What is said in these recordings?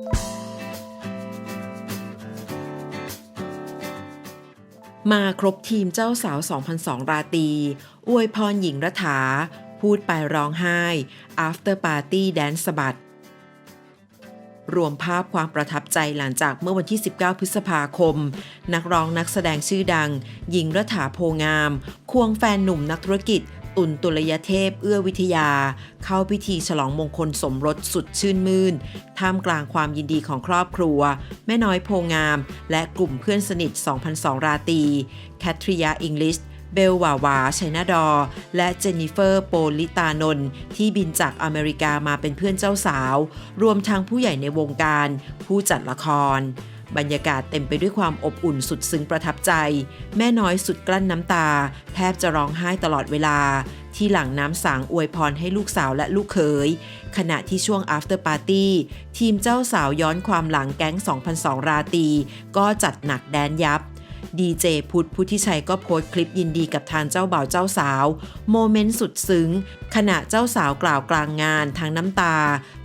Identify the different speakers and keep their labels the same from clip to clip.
Speaker 1: มาครบทีมเจ้าสาว 2002 ราตรีอวยพรหญิงรัฐา พูดไปร้องไห้ after party แดนสะบัด รวมภาพความประทับใจหลังจากเมื่อวันที่ 19 พฤษภาคม นักร้องนักแสดงชื่อดัง หญิงรัฐาโพงาม ควงแฟนหนุ่มนักธุรกิจ ตุนตุลยเทพเอื้อวิทยา เข้าพิธีฉลองมงคลสมรสสุดชื่นมื่น ท่ามกลางความยินดีของครอบครัว แม่น้อยโพงาม และกลุ่มเพื่อนสนิท 2002 ราตีแคทริยาอิงลิชเบลวาวาชัยนาดอ และเจนนิเฟอร์โปลิตานนท์ที่บินจากอเมริกามาเป็นเพื่อนเจ้าสาว รวมทั้งผู้ใหญ่ในวงการ ผู้จัดละคร บรรยากาศเต็มไปด้วยความอบอุ่นสุดซึ้งประทับใจ แม่น้อยสุดกลั้นน้ำตา แทบจะร้องไห้ตลอดเวลา ที่หลังน้ำสางอวยพรให้ลูกสาวและลูกเขย ขณะที่ช่วง after party ทีมเจ้าสาวย้อนความหลังแก๊ง 2002 ราตี ก็จัดหนักแดนยับดีเจพุทธพุทธิชัยก็โพสต์คลิปยินดีกับทางเจ้าบ่าวเจ้าสาว โมเมนต์สุดซึ้ง ขณะเจ้าสาวกล่าวกลางงานทางน้ำตา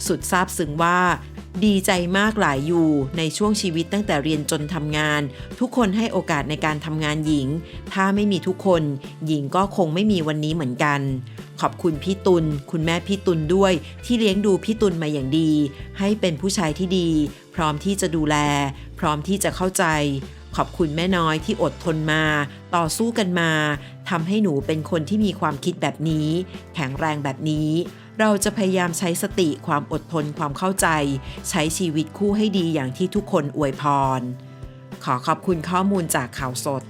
Speaker 1: สุดซาบซึ้งว่า ดีใจมากหลายอยู่ ในช่วงชีวิตตั้งแต่เรียนจนทำงาน ทุกคนให้โอกาสในการทำงานหญิง ถ้าไม่มีทุกคน หญิงก็คงไม่มีวันนี้เหมือนกัน ขอบคุณพี่ตุลคุณแม่พี่ตุลด้วย ที่เลี้ยงดูพี่ตุลมาอย่างดี ให้เป็นผู้ชายที่ดี พร้อมที่จะดูแล พร้อมที่จะเข้าใจ ขอบคุณแม่น้อยที่อดทนมา ต่อสู้กันมาทำให้หนูเป็นคนที่มีความคิดแบบนี้ แข็งแรงแบบนี้ เราจะพยายามใช้สติความอดทนความเข้าใจ ใช้ชีวิตคู่ให้ดีอย่างที่ทุกคนอวยพร ขอขอบคุณข้อมูลจากข่าวสด